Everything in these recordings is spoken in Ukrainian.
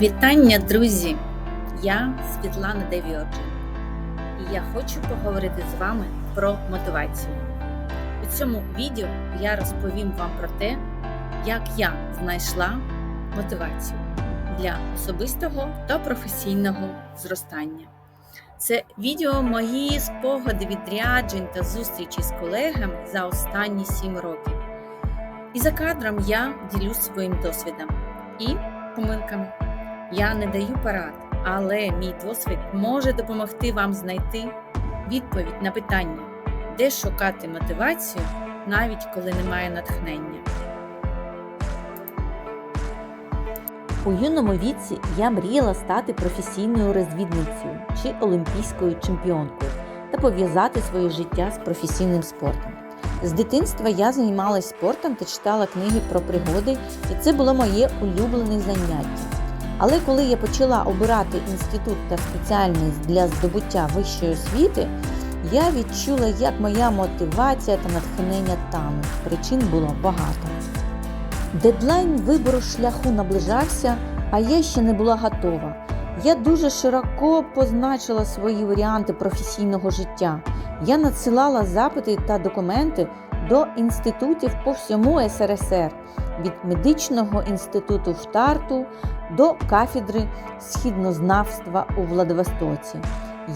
Вітання, друзі! Я Світлана Девіоджин і я хочу поговорити з вами про мотивацію. У цьому відео я розповім вам про те, як я знайшла мотивацію для особистого та професійного зростання. Це відео мої спогади відряджень та зустрічі з колегами за останні 7 років. І за кадром я ділюсь своїм досвідом і помилками. Я не даю порад, але мій досвід може допомогти вам знайти відповідь на питання, де шукати мотивацію, навіть коли немає натхнення. У юному віці я мріяла стати професійною розвідницею чи олімпійською чемпіонкою та пов'язати своє життя з професійним спортом. З дитинства я займалася спортом та читала книги про пригоди, і це було моє улюблене заняття. Але коли я почала обирати інститут та спеціальність для здобуття вищої освіти, я відчула, як моя мотивація та натхнення тануть. Причин було багато. Дедлайн вибору шляху наближався, а я ще не була готова. Я дуже широко позначила свої варіанти професійного життя. Я надсилала запити та документи до інститутів по всьому СРСР від медичного інституту в Тарту до кафедри східнознавства у Владивостоці.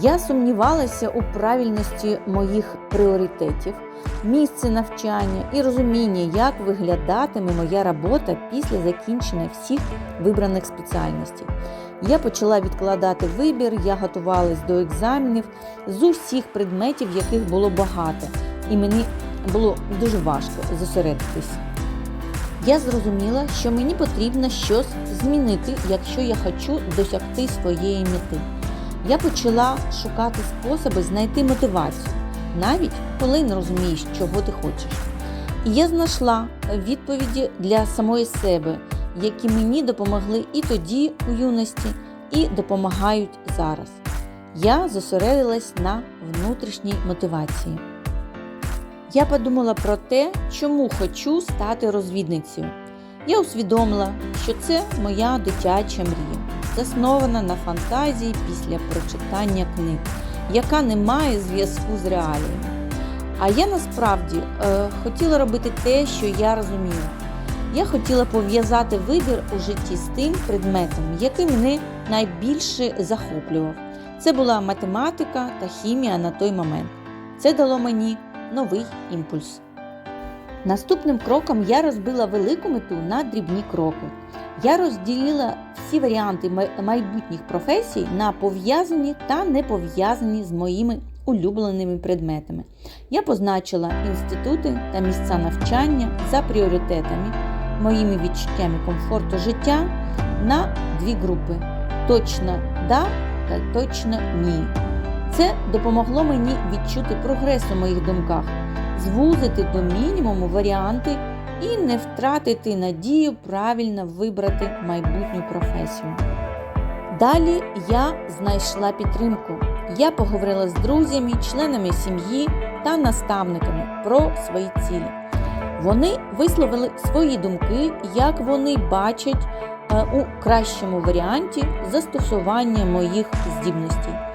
Я сумнівалася у правильності моїх пріоритетів, місце навчання і розуміння, як виглядатиме моя робота після закінчення всіх вибраних спеціальностей. Я почала відкладати вибір, я готувалась до екзаменів з усіх предметів, яких було багато, і мені було дуже важко зосередитись. Я зрозуміла, що мені потрібно щось змінити, якщо я хочу досягти своєї мети. Я почала шукати способи знайти мотивацію, навіть коли не розумієш, чого ти хочеш. І я знайшла відповіді для самої себе, які мені допомогли і тоді у юності, і допомагають зараз. Я зосередилась на внутрішній мотивації. Я подумала про те, чому хочу стати розвідницею. Я усвідомила, що це моя дитяча мрія, заснована на фантазії після прочитання книг, яка не має зв'язку з реаліями. А я насправді е, хотіла робити те, що я розуміла. Я хотіла пов'язати вибір у житті з тим предметом, який мене найбільше захоплював. Це була математика та хімія на той момент. Це дало мені новий імпульс. Наступним кроком я розбила велику мету на дрібні кроки. Я розділила всі варіанти майбутніх професій на пов'язані та не пов'язані з моїми улюбленими предметами. Я позначила інститути та місця навчання за пріоритетами, моїми відчуттями комфорту життя на дві групи: точно да та точно ні. Це допомогло мені відчути прогрес у моїх думках, звузити до мінімуму варіанти і не втратити надію правильно вибрати майбутню професію. Далі я знайшла підтримку. Я поговорила з друзями, членами сім'ї та наставниками про свої цілі. Вони висловили свої думки, як вони бачать у кращому варіанті застосування моїх здібностей.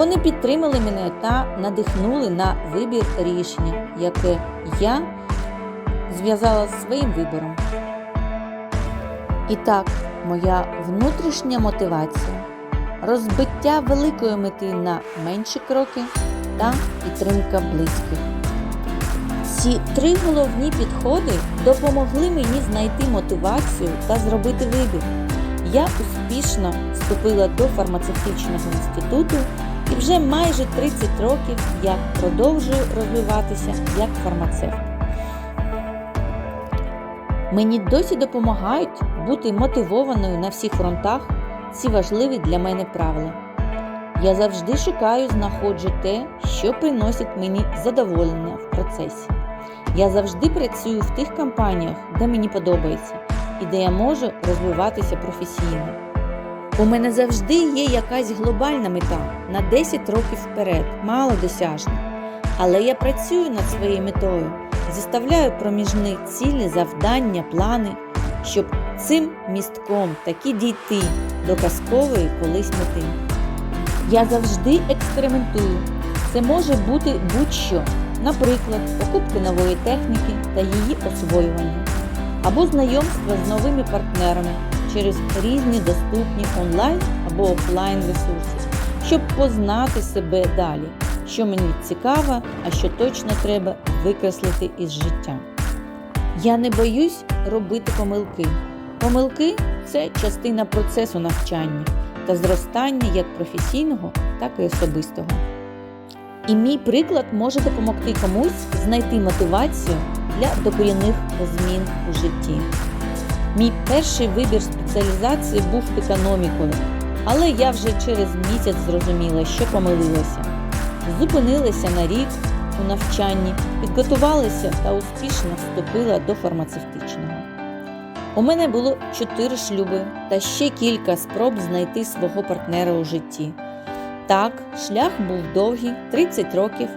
Вони підтримали мене та надихнули на вибір рішення, яке я зв'язала з своїм вибором. І так, моя внутрішня мотивація, розбиття великої мети на менші кроки та підтримка близьких. Ці три головні підходи допомогли мені знайти мотивацію та зробити вибір. Я успішно вступила до фармацевтичного інституту і вже майже 30 років я продовжую розвиватися як фармацевт. Мені досі допомагають бути мотивованою на всіх фронтах ці важливі для мене правила. Я завжди шукаю, знаходжу те, що приносить мені задоволення в процесі. Я завжди працюю в тих компаніях, де мені подобається, і де я можу розвиватися професійно. У мене завжди є якась глобальна мета на 10 років вперед, малодосяжна. Але я працюю над своєю метою, заставляю проміжні цілі, завдання, плани, щоб цим містком таки дійти до казкової колись мети. Я завжди експериментую. Це може бути будь-що, наприклад, покупки нової техніки та її освоювання, або знайомства з новими партнерами через різні доступні онлайн або офлайн ресурси, щоб познати себе далі, що мені цікаво, а що точно треба викреслити із життя. Я не боюсь робити помилки. Помилки це частина процесу навчання та зростання як професійного, так і особистого. І мій приклад може допомогти комусь знайти мотивацію для докорінних змін у житті. Мій перший вибір спеціалізації був економікою, але я вже через місяць зрозуміла, що помилилася. Зупинилася на рік у навчанні, підготувалася та успішно вступила до фармацевтичного. У мене було чотири шлюби та ще кілька спроб знайти свого партнера у житті. Так, шлях був довгий 30 років,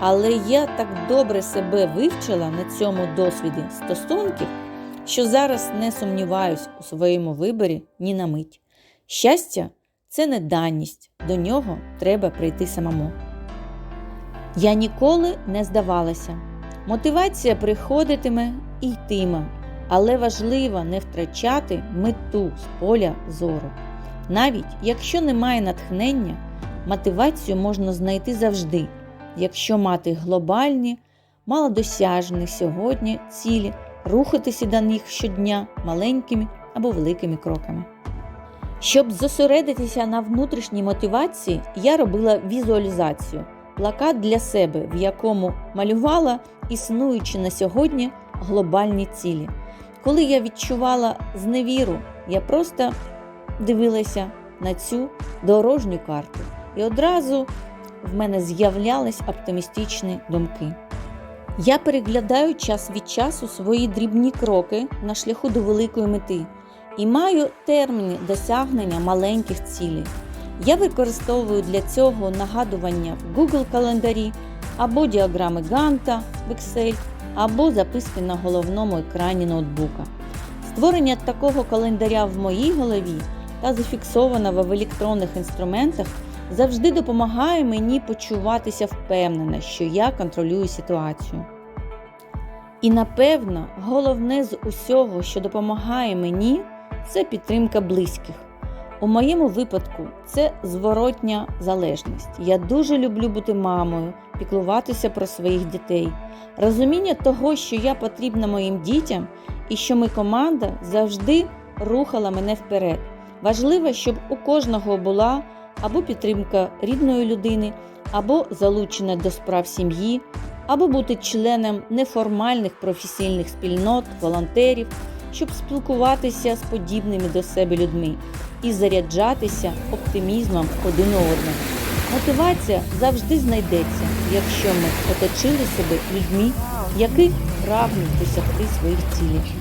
але я так добре себе вивчила на цьому досвіді стосунків, що зараз не сумніваюсь у своєму виборі ні на мить. Щастя це не даність, до нього треба прийти самому. Я ніколи не здавалася. Мотивація приходитиме і йтиме, але важливо не втрачати мету з поля зору. Навіть якщо немає натхнення, мотивацію можна знайти завжди, якщо мати глобальні, малодосяжні сьогодні цілі, рухатися до них щодня маленькими або великими кроками. Щоб зосередитися на внутрішній мотивації, я робила візуалізацію, плакат для себе, в якому малювала існуючі на сьогодні глобальні цілі. Коли я відчувала зневіру, я просто дивилася на цю дорожню карту, і одразу в мене з'являлись оптимістичні думки. Я переглядаю час від часу свої дрібні кроки на шляху до великої мети і маю терміни досягнення маленьких цілей. Я використовую для цього нагадування в Google календарі або діаграми Ганта в Excel, або записки на головному екрані ноутбука. Створення такого календаря в моїй голові та зафіксовано в електронних інструментах завжди допомагає мені почуватися впевнено, що я контролюю ситуацію. І напевно, головне з усього, що допомагає мені, це підтримка близьких. У моєму випадку це зворотня залежність. Я дуже люблю бути мамою, піклуватися про своїх дітей. Розуміння того, що я потрібна моїм дітям і що ми команда завжди рухала мене вперед. Важливо, щоб у кожного була або підтримка рідної людини, або залучена до справ сім'ї, або бути членом неформальних професійних спільнот, волонтерів, щоб спілкуватися з подібними до себе людьми і заряджатися оптимізмом один одного. Мотивація завжди знайдеться, якщо ми оточили себе людьми, які прагнуть досягти своїх цілей.